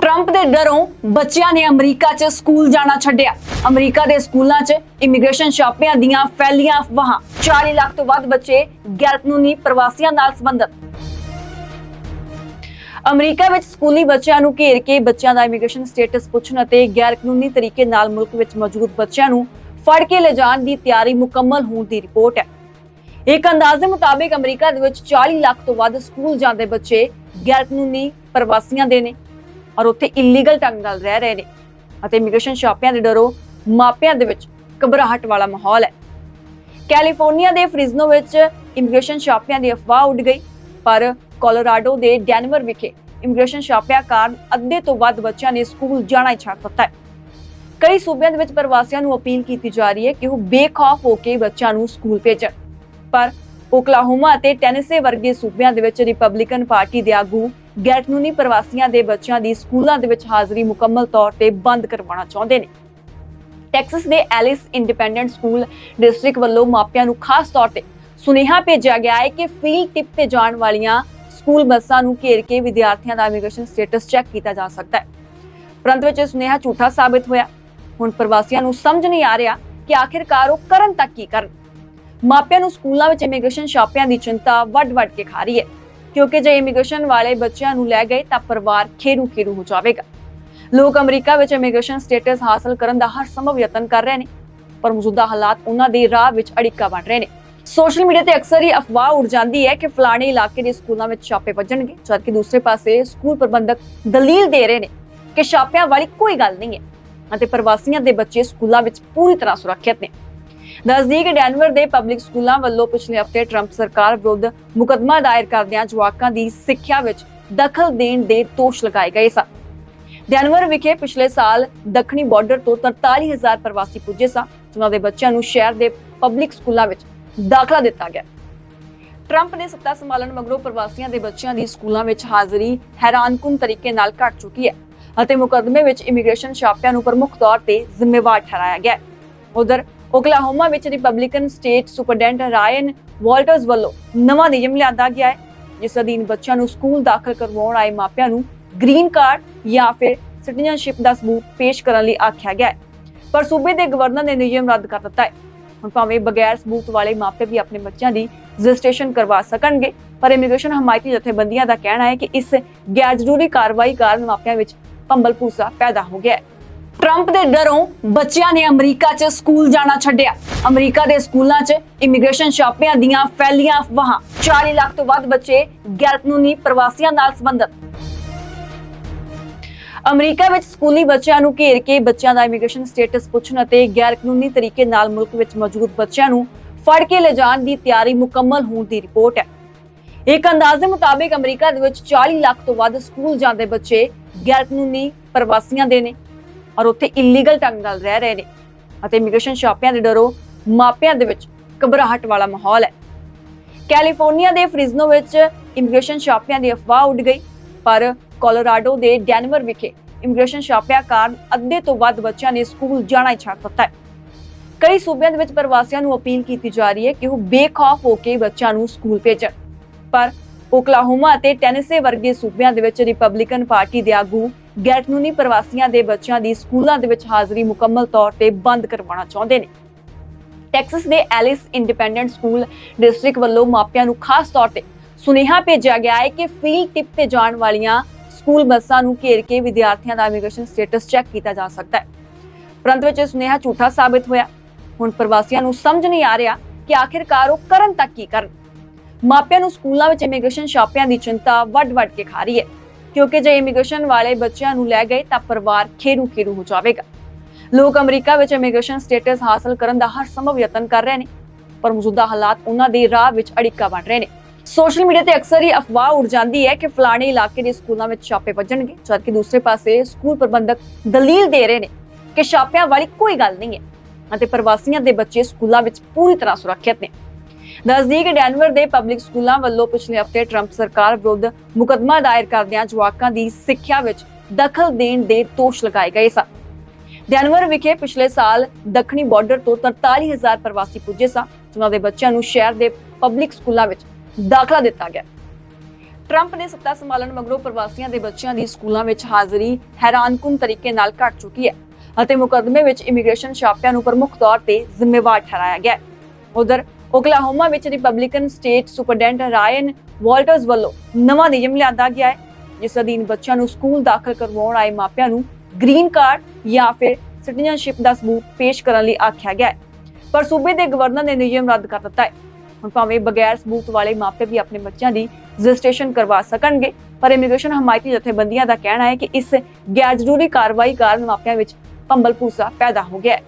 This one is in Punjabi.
ਟਰੰਪ ਦੇ ਡਰੋਂ ਬੱਚਿਆਂ ਨੇ ਅਮਰੀਕਾ 'ਚ ਸਕੂਲ ਜਾਣਾ ਛੱਡਿਆ। ਅਮਰੀਕਾ ਦੇ ਸਕੂਲਾਂ 'ਚ ਇਮੀਗ੍ਰੇਸ਼ਨ ਛਾਪਿਆਂ ਦੀਆਂ ਫੈਲੀਆਂ ਅਫਵਾਹਾਂ। 40 ਲੱਖ ਤੋਂ ਵੱਧ ਬੱਚੇ ਗੈਰਕਾਨੂੰਨੀ ਪ੍ਰਵਾਸੀਆਂ ਨਾਲ ਸੰਬੰਧਤ। ਅਮਰੀਕਾ ਵਿੱਚ ਸਕੂਲੀ ਬੱਚਿਆਂ ਨੂੰ ਘੇਰ ਕੇ ਬੱਚਿਆਂ ਦਾ ਇਮੀਗ੍ਰੇਸ਼ਨ ਸਟੇਟਸ ਪੁੱਛਣ ਅਤੇ ਗੈਰਕਾਨੂੰਨੀ ਤਰੀਕੇ ਨਾਲ ਮੁਲਕ ਵਿੱਚ ਮੌਜੂਦ ਬੱਚਿਆਂ ਨੂੰ ਫੜ ਕੇ ਲਿਜਾਣ ਦੀ ਤਿਆਰੀ ਮੁਕੰਮਲ ਹੋਣ ਦੀ ਰਿਪੋਰਟ ਹੈ। ਇੱਕ ਅੰਦਾਜ਼ੇ ਦੇ ਮੁਤਾਬਿਕ ਅਮਰੀਕਾ ਦੇ ਵਿੱਚ 40 ਲੱਖ ਤੋਂ ਵੱਧ ਸਕੂਲ ਜਾਂਦੇ ਬੱਚੇ ਗੈਰਕਾਨੂੰਨੀ ਪ੍ਰਵਾਸੀਆਂ ਦੇ ਨੇ। ਔਰ ਉੱਥੇ ਇਲੀਗਲ ਢੰਗ ਨਾਲ ਰਹਿ ਰਹੇ ਨੇ। ਅਤੇ ਇਮੀਗ੍ਰੇਸ਼ਨ ਛਾਪਿਆਂ ਦੇ ਡਰੋ ਮਾਪਿਆਂ ਦੇ ਵਿੱਚ ਘਬਰਾਹਟ ਵਾਲਾ ਮਾਹੌਲ ਹੈ। ਕੈਲੀਫੋਰਨੀਆ ਦੇ ਫ੍ਰਿਜ਼ਨੋ ਵਿੱਚ ਇਮੀਗ੍ਰੇਸ਼ਨ ਛਾਪਿਆਂ ਦੀ ਅਫਵਾਹ ਉੱਡ ਗਈ, ਪਰ ਕੋਲੋਰਾਡੋ ਦੇ ਡੈਨਵਰ ਵਿਖੇ ਇਮੀਗ੍ਰੇਸ਼ਨ ਛਾਪਿਆਂ ਕਾਰਨ ਅੱਧੇ ਤੋਂ ਵੱਧ ਬੱਚਿਆਂ ਨੇ ਸਕੂਲ ਜਾਣਾ ਹੀ ਛੱਡ ਦਿੱਤਾ ਹੈ। ਕਈ ਸੂਬਿਆਂ ਦੇ ਵਿੱਚ ਪ੍ਰਵਾਸੀਆਂ ਨੂੰ ਅਪੀਲ ਕੀਤੀ ਜਾ ਰਹੀ ਹੈ ਕਿ ਉਹ ਬੇਖੌਫ ਹੋ ਕੇ ਬੱਚਿਆਂ ਨੂੰ ਸਕੂਲ ਭੇਜਣ। ਪਰ ਓਕਲਾਹੋਮਾ ਅਤੇ ਟੈਨੇਸੇ ਵਰਗੇ ਸੂਬਿਆਂ ਦੇ ਵਿੱਚ ਰਿਪਬਲਿਕਨ ਪਾਰਟੀ ਦੇ ਆਗੂ ਗੈਰਕਾਨੂੰਨੀ ਪ੍ਰਵਾਸੀਆਂ ਦੇ ਬੱਚਿਆਂ ਦੀ ਸਕੂਲਾਂ ਦੇ ਵਿੱਚ ਹਾਜ਼ਰੀ ਮੁਕੰਮਲ ਤੌਰ ਤੇ ਬੰਦ ਕਰਵਾਉਣਾ ਚਾਹੁੰਦੇ ਨੇ। ਟੈਕਸਸ ਦੇ ਐਲਿਸ ਇੰਡੀਪੈਂਡੈਂਟ ਸਕੂਲ ਡਿਸਟ੍ਰਿਕਟ ਵੱਲੋਂ ਮਾਪਿਆਂ ਨੂੰ ਖਾਸ ਤੌਰ ਤੇ ਸੁਨੇਹਾ ਭੇਜਿਆ ਗਿਆ ਹੈ ਕਿ ਫੀਲਡ ਟਿਪ ਤੇ ਜਾਣ ਵਾਲੀਆਂ ਸਕੂਲ ਬੱਸਾਂ ਨੂੰ ਘੇਰ ਕੇ ਵਿਦਿਆਰਥੀਆਂ ਦਾ ਇਮੀਗ੍ਰੇਸ਼ਨ ਸਟੇਟਸ ਚੈੱਕ ਕੀਤਾ ਜਾ ਸਕਦਾ ਹੈ। ਪਰੰਤੂ ਵਿੱਚ ਇਹ ਸੁਨੇਹਾ ਝੂਠਾ ਸਾਬਿਤ ਹੋਇਆ। ਹੁਣ ਪ੍ਰਵਾਸੀਆਂ ਨੂੰ ਸਮਝ ਨਹੀਂ ਆ ਰਿਹਾ ਕਿ ਆਖਿਰਕਾਰ ਉਹ ਕਰਨ ਤੱਕ ਕੀ ਕਰਨ। ਮਾਪਿਆਂ ਨੂੰ ਸਕੂਲਾਂ ਵਿੱਚ ਇਮੀਗ੍ਰੇਸ਼ਨ ਛਾਪਿਆਂ ਦੀ ਚਿੰਤਾ ਵੱਡ-ਵੱਡ ਕੇ ਖਾ ਰਹੀ ਹੈ। ਕਿਉਂਕਿ ਜੇ ਇਮੀਗ੍ਰੇਸ਼ਨ ਵਾਲੇ ਬੱਚਿਆਂ ਨੂੰ ਲੈ ਗਏ ਤਾਂ ਪਰਿਵਾਰ ਖੇਰੂ ਖੇਰੂ ਹੋ ਜਾਵੇਗਾ। ਲੋਕ ਅਮਰੀਕਾ ਵਿੱਚ ਇਮੀਗ੍ਰੇਸ਼ਨ ਸਟੇਟਸ ਹਾਸਲ ਕਰਨ ਦਾ ਹਰ ਸੰਭਵ ਯਤਨ ਕਰ ਰਹੇ ਨੇ, ਪਰ ਮੌਜੂਦਾ ਹਾਲਾਤ ਉਹਨਾਂ ਦੇ ਰਾਹ ਵਿੱਚ ਅੜਿੱਕਾ ਬਣ ਰਹੇ ਨੇ। ਸੋਸ਼ਲ ਮੀਡੀਆ ਤੇ ਅਕਸਰ ਹੀ ਅਫਵਾਹ ਉੜ ਜਾਂਦੀ ਹੈ ਕਿ ਫਲਾਣੇ ਇਲਾਕੇ ਦੇ ਸਕੂਲਾਂ ਵਿੱਚ ਛਾਪੇ ਵੱਜਣਗੇ, ਜਦਕਿ ਦੂਸਰੇ ਪਾਸੇ ਸਕੂਲ ਪ੍ਰਬੰਧਕ ਦਲੀਲ ਦੇ ਰਹੇ ਨੇ ਕਿ ਛਾਪਿਆਂ ਵਾਲੀ ਕੋਈ ਗੱਲ ਨਹੀਂ ਹੈ ਅਤੇ ਪ੍ਰਵਾਸੀਆਂ ਦੇ ਬੱਚੇ ਸਕੂਲਾਂ ਵਿੱਚ ਪੂਰੀ ਤਰ੍ਹਾਂ ਸੁਰੱਖਿਅਤ ਨੇ। ਦੱਸਦੀ ਕਿ ਡੈਨਵਰ ਦੇ ਪਬਲਿਕ ਸਕੂਲਾਂ ਵੱਲੋਂ ਪਿਛਲੇ ਹਫ਼ਤੇ ਟਰੰਪ ਸਰਕਾਰ ਵਿਰੁੱਧ ਮੁਕੱਦਮਾ ਦਾਇਰ ਕਰਦਿਆਂ ਜਵਾਕਾਂ ਦੀ ਸਿੱਖਿਆ ਵਿੱਚ ਦਖਲ ਦੇਣ ਦੇ ਦੋਸ਼ ਲਗਾਏ ਗਏ ਸਨ। ਡੈਨਵਰ ਵਿਖੇ ਪਿਛਲੇ ਸਾਲ ਦੱਖਣੀ ਬਾਰਡਰ ਤੋਂ 43000 ਪ੍ਰਵਾਸੀ ਪੁੱਜੇ ਸਨ, ਜਿਨ੍ਹਾਂ ਦੇ ਬੱਚਿਆਂ ਨੂੰ ਸ਼ਹਿਰ ਦੇ ਪਬਲਿਕ ਸਕੂਲਾਂ ਵਿੱਚ ਦਾਖਲਾ ਦਿੱਤਾ ਗਿਆ। ਟਰੰਪ ਨੇ ਸੱਤਾ ਸੰਭਾਲਣ ਮਗਰੋਂ ਪ੍ਰਵਾਸੀਆਂ ਦੇ ਬੱਚਿਆਂ ਦੀ ਸਕੂਲਾਂ ਵਿੱਚ ਹਾਜ਼ਰੀ ਹੈਰਾਨਕੁਨ ਤਰੀਕੇ ਨਾਲ ਘਟ ਚੁੱਕੀ ਹੈ ਅਤੇ ਮੁਕੱਦਮੇ ਵਿੱਚ ਇਮੀਗ੍ਰੇਸ਼ਨ ਛਾਪਿਆਂ ਨੂੰ ਪ੍ਰਮੁੱਖ ਤੌਰ ਤੇ ਜ਼ਿੰਮੇਵਾਰ ਠਹਿਰਾਇਆ ਗਿਆ ਉਧਰ ਓਕਲਾਹੋਮਾ ਵਿੱਚ Republican state superintendent Ryan Walters ਵੱਲੋਂ ਨਵਾਂ ਨਿਯਮ ਲਿਆਂਦਾ ਗਿਆ ਹੈ, ਜਿਸ ਅਧੀਨ ਬੱਚਿਆਂ ਨੂੰ ਸਕੂਲ ਦਾਖਲ ਕਰਵਾਉਣ ਆਏ ਮਾਪਿਆਂ ਨੂੰ ਗ੍ਰੀਨ ਕਾਰਡ ਜਾਂ ਫਿਰ ਸਿਟੀਜ਼ਨਸ਼ਿਪ ਦਾ ਸਬੂਤ ਪੇਸ਼ ਕਰਨ ਲਈ ਆਖਿਆ ਗਿਆ ਹੈ। ਪਰ ਸੂਬੇ ਦੇ ਗਵਰਨਰ ਨੇ ਨਿਯਮ ਰੱਦ ਕਰ ਦਿੱਤਾ ਹੈ। ਹੁਣ ਭਾਵੇਂ ਬਗੈਰ ਸਬੂਤ ਵਾਲੇ ਮਾਪੇ ਵੀ ਆਪਣੇ ਬੱਚਿਆਂ ਦੀ ਰਜਿਸਟ੍ਰੇਸ਼ਨ ਕਰਵਾ ਸਕਣਗੇ, ਪਰ ਇਮੀਗ੍ਰੇਸ਼ਨ ਹਮਾਇਤੀ ਜਥੇਬੰਦੀਆਂ ਦਾ ਕਹਿਣਾ ਹੈ ਕਿ ਇਸ ਗੈਰ ਜ਼ਰੂਰੀ ਕਾਰਵਾਈ ਕਾਰਨ ਮਾਪਿਆਂ ਵਿੱਚ ਭੰਬਲ ਭੂਸਾ ਪੈਦਾ ਹੋ ਗਿਆ ਹੈ। ਟਰੰਪ ਦੇ ਡਰੋਂ ਬੱਚਿਆਂ ਨੇ ਅਮਰੀਕਾ 'ਚ ਸਕੂਲ ਜਾਣਾ ਛੱਡਿਆ। ਅਮਰੀਕਾ ਦੇ ਸਕੂਲਾਂ 'ਚ ਇਮੀਗ੍ਰੇਸ਼ਨ ਛਾਪਿਆਂ ਦੀਆਂ ਫੈਲੀਆਂ ਅਫਵਾਹਾਂ। 40 ਲੱਖ ਤੋਂ ਵੱਧ ਬੱਚੇ ਗੈਰਕਾਨੂੰਨੀ ਪ੍ਰਵਾਸੀਆਂ ਨਾਲ ਸੰਬੰਧਤ। ਅਮਰੀਕਾ ਵਿੱਚ ਸਕੂਲੀ ਬੱਚਿਆਂ ਨੂੰ ਘੇਰ ਕੇ ਬੱਚਿਆਂ ਦਾ ਇਮੀਗ੍ਰੇਸ਼ਨ ਸਟੇਟਸ ਪੁੱਛਣ ਅਤੇ ਗੈਰ ਕਾਨੂੰਨੀ ਤਰੀਕੇ ਨਾਲ ਮੁਲਕ ਵਿੱਚ ਮੌਜੂਦ ਬੱਚਿਆਂ ਨੂੰ ਫੜ ਕੇ ਲਿਜਾਣ ਦੀ ਤਿਆਰੀ ਮੁਕੰਮਲ ਹੋਣ ਦੀ ਰਿਪੋਰਟ ਹੈ। ਇੱਕ ਅੰਦਾਜ਼ੇ ਦੇ ਮੁਤਾਬਿਕ ਅਮਰੀਕਾ ਦੇ ਵਿੱਚ 40 ਲੱਖ ਤੋਂ ਵੱਧ ਸਕੂਲ ਜਾਂਦੇ ਬੱਚੇ ਗੈਰ ਕਾਨੂੰਨੀ ਪ੍ਰਵਾਸੀਆਂ ਦੇ ਨੇ। ਔਰ ਉੱਥੇ ਇਲੀਗਲ ਢੰਗ ਨਾਲ ਰਹਿ ਰਹੇ ਨੇ। ਅਤੇ ਇਮੀਗ੍ਰੇਸ਼ਨ ਛਾਪਿਆਂ ਦੇ ਡਰੋ ਮਾਪਿਆਂ ਦੇ ਵਿੱਚ ਘਬਰਾਹਟ ਵਾਲਾ ਮਾਹੌਲ ਹੈ। ਕੈਲੀਫੋਰਨੀਆ ਦੇ ਫ੍ਰਿਜ਼ਨੋ ਵਿੱਚ ਇਮੀਗ੍ਰੇਸ਼ਨ ਛਾਪਿਆਂ ਦੀ ਅਫਵਾਹ ਉੱਡ ਗਈ, ਪਰ ਕੋਲੋਰਾਡੋ ਦੇ ਡੈਨਵਰ ਵਿਖੇ ਇਮੀਗ੍ਰੇਸ਼ਨ ਛਾਪਿਆਂ ਕਾਰਨ ਅੱਧੇ ਤੋਂ ਵੱਧ ਬੱਚਿਆਂ ਨੇ ਸਕੂਲ ਜਾਣਾ ਹੀ ਛੱਡ ਦਿੱਤਾ ਹੈ। ਕਈ ਸੂਬਿਆਂ ਦੇ ਵਿੱਚ ਪ੍ਰਵਾਸੀਆਂ ਨੂੰ ਅਪੀਲ ਕੀਤੀ ਜਾ ਰਹੀ ਹੈ ਕਿ ਉਹ ਬੇਖੌਫ ਹੋ ਕੇ ਬੱਚਿਆਂ ਨੂੰ ਸਕੂਲ ਭੇਜਣ। ਪਰ ਓਕਲਾਹੋਮਾ ਅਤੇ ਟੈਨੇਸੇ ਵਰਗੇ ਸੂਬਿਆਂ ਦੇ ਵਿੱਚ ਰਿਪਬਲਿਕਨ ਪਾਰਟੀ ਦੇ ਆਗੂ ਗੈਰਕਾਨੂੰਨੀ ਪ੍ਰਵਾਸੀਆਂ ਦੇ ਬੱਚਿਆਂ ਦੀ ਸਕੂਲਾਂ ਦੇ ਵਿੱਚ ਹਾਜ਼ਰੀ ਮੁਕੰਮਲ ਤੌਰ ਤੇ ਬੰਦ ਕਰਵਾਉਣਾ ਚਾਹੁੰਦੇ ਨੇ। ਟੈਕਸਸ ਦੇ ਐਲਿਸ ਇੰਡੀਪੈਂਡੈਂਟ ਸਕੂਲ ਡਿਸਟ੍ਰਿਕਟ ਵੱਲੋਂ ਮਾਪਿਆਂ ਨੂੰ ਖਾਸ ਤੌਰ ਤੇ ਸੁਨੇਹਾ ਭੇਜਿਆ ਗਿਆ ਹੈ ਕਿ ਫੀਲਡ ਟਿਪ ਤੇ ਜਾਣ ਵਾਲੀਆਂ ਸਕੂਲ ਬੱਸਾਂ ਨੂੰ ਘੇਰ ਕੇ ਵਿਦਿਆਰਥੀਆਂ ਦਾ ਇਮੀਗ੍ਰੇਸ਼ਨ ਸਟੇਟਸ ਚੈੱਕ ਕੀਤਾ ਜਾ ਸਕਦਾ ਹੈ। ਪਰੰਤੂ ਵਿੱਚ ਇਹ ਸੁਨੇਹਾ ਝੂਠਾ ਸਾਬਿਤ ਹੋਇਆ। ਹੁਣ ਪ੍ਰਵਾਸੀਆਂ ਨੂੰ ਸਮਝ ਨਹੀਂ ਆ ਰਿਹਾ ਕਿ ਆਖਿਰਕਾਰ ਉਹ ਕਰਨ ਤੱਕ ਕੀ ਕਰਨ। ਮਾਪਿਆਂ ਨੂੰ ਸਕੂਲਾਂ ਵਿੱਚ ਇਮੀਗ੍ਰੇਸ਼ਨ ਛਾਪਿਆਂ ਦੀ ਚਿੰਤਾ ਵੱਡ-ਵੱਡ ਕੇ ਖਾ ਰਹੀ ਹੈ। ਕਿਉਂਕਿ ਜੇ ਇਮੀਗ੍ਰੇਸ਼ਨ ਵਾਲੇ ਬੱਚਿਆਂ ਨੂੰ ਲੈ ਗਏ ਤਾਂ ਪਰਿਵਾਰ ਖੇਰੂ ਖੇਰੂ ਹੋ ਜਾਵੇਗਾ। ਲੋਕ ਅਮਰੀਕਾ ਵਿੱਚ ਇਮੀਗ੍ਰੇਸ਼ਨ ਸਟੇਟਸ ਹਾਸਲ ਕਰਨ ਦਾ ਹਰ ਸੰਭਵ ਯਤਨ ਕਰ ਰਹੇ ਨੇ, ਪਰ ਮੌਜੂਦਾ ਹਾਲਾਤ ਉਹਨਾਂ ਦੇ ਰਾਹ ਵਿੱਚ ਅੜਿੱਕਾ ਬਣ ਰਹੇ ਨੇ। ਸੋਸ਼ਲ ਮੀਡੀਆ ਤੇ ਅਕਸਰ ਹੀ ਅਫਵਾਹ ਉੜ ਜਾਂਦੀ ਹੈ ਕਿ ਫਲਾਣੇ ਇਲਾਕੇ ਦੇ ਸਕੂਲਾਂ ਵਿੱਚ ਛਾਪੇ ਵੱਜਣਗੇ, ਜਦਕਿ ਦੂਸਰੇ ਪਾਸੇ ਸਕੂਲ ਪ੍ਰਬੰਧਕ ਦਲੀਲ ਦੇ ਰਹੇ ਨੇ ਕਿ ਛਾਪਿਆਂ ਵਾਲੀ ਕੋਈ ਗੱਲ ਨਹੀਂ ਹੈ ਅਤੇ ਪ੍ਰਵਾਸੀਆਂ ਦੇ ਬੱਚੇ ਸਕੂਲਾਂ ਵਿੱਚ ਪੂਰੀ ਤਰ੍ਹਾਂ ਸੁਰੱਖਿਅਤ ਨੇ। ਦੱਸਦੀ ਕਿ ਡੈਨਵਰ ਦੇ ਪਬਲਿਕ ਸਕੂਲਾਂ ਵੱਲੋਂ ਪਿਛਲੇ ਹਫ਼ਤੇ ਟਰੰਪ ਸਰਕਾਰ ਵਿਰੁੱਧ ਮੁਕੱਦਮਾ ਦਾਇਰ ਕਰਦਿਆਂ ਜਵਾਕਾਂ ਦੀ ਸਿੱਖਿਆ ਵਿੱਚ ਦਖਲ ਦੇਣ ਦੇ ਦੋਸ਼ ਲਗਾਏ ਗਏ ਸਨ। ਡੈਨਵਰ ਵਿਖੇ ਪਿਛਲੇ ਸਾਲ ਦੱਖਣੀ ਬਾਰਡਰ ਤੋਂ 43000 ਪ੍ਰਵਾਸੀ ਪੁੱਜੇ ਸਨ, ਜਿਨ੍ਹਾਂ ਦੇ ਬੱਚਿਆਂ ਨੂੰ ਸ਼ਹਿਰ ਦੇ ਪਬਲਿਕ ਸਕੂਲਾਂ ਵਿੱਚ ਦਾਖਲਾ ਦਿੱਤਾ ਗਿਆ। ਟਰੰਪ ਨੇ ਸੱਤਾ ਸੰਭਾਲਣ ਮਗਰੋਂ ਪ੍ਰਵਾਸੀਆਂ ਦੇ ਬੱਚਿਆਂ ਦੀ ਸਕੂਲਾਂ ਵਿੱਚ ਹਾਜ਼ਰੀ ਹੈਰਾਨਕੁਨ ਤਰੀਕੇ ਨਾਲ ਘਟ ਚੁੱਕੀ ਹੈ ਅਤੇ ਮੁਕੱਦਮੇ ਵਿੱਚ ਇਮੀਗ੍ਰੇਸ਼ਨ ਛਾਪਿਆਂ ਨੂੰ ਪ੍ਰਮੁੱਖ ਤੌਰ ਤੇ ਜ਼ਿੰਮੇਵਾਰ ਠਹਿਰਾਇਆ ਗਿਆ ਉਧਰ ਓਕਲਾਹੋਮਾ ਵਿੱਚ Republican state superintendent Ryan Walters ਵੱਲੋਂ ਨਵਾਂ ਨਿਯਮ ਲਿਆਂਦਾ ਗਿਆ ਹੈ, ਜਿਸ ਅਧੀਨ ਬੱਚਿਆਂ ਨੂੰ ਸਕੂਲ ਦਾਖਲ ਕਰਵਾਉਣ ਆਏ ਮਾਪਿਆਂ ਨੂੰ ਗ੍ਰੀਨ ਕਾਰਡ ਜਾਂ ਫਿਰ ਸਿਟੀਜ਼ਨਸ਼ਿਪ ਦਾ ਸਬੂਤ ਪੇਸ਼ ਕਰਨ ਲਈ ਆਖਿਆ ਗਿਆ ਹੈ। ਪਰ ਸੂਬੇ ਦੇ ਗਵਰਨਰ ਨੇ ਨਿਯਮ ਰੱਦ ਕਰ ਦਿੱਤਾ ਹੈ। ਹੁਣ ਭਾਵੇਂ ਬਗੈਰ ਸਬੂਤ ਵਾਲੇ ਮਾਪੇ ਵੀ ਆਪਣੇ ਬੱਚਿਆਂ ਦੀ ਰਜਿਸਟ੍ਰੇਸ਼ਨ ਕਰਵਾ ਸਕਣਗੇ, ਪਰ ਇਮੀਗ੍ਰੇਸ਼ਨ ਹਮਾਇਤੀ ਜਥੇਬੰਦੀਆਂ ਦਾ ਕਹਿਣਾ ਹੈ ਕਿ ਇਸ ਗੈਰ ਜ਼ਰੂਰੀ ਕਾਰਵਾਈ ਕਾਰਨ ਮਾਪਿਆਂ ਵਿੱਚ ਭੰਬਲ ਭੂਸਾ ਪੈਦਾ ਹੋ ਗਿਆ ਹੈ।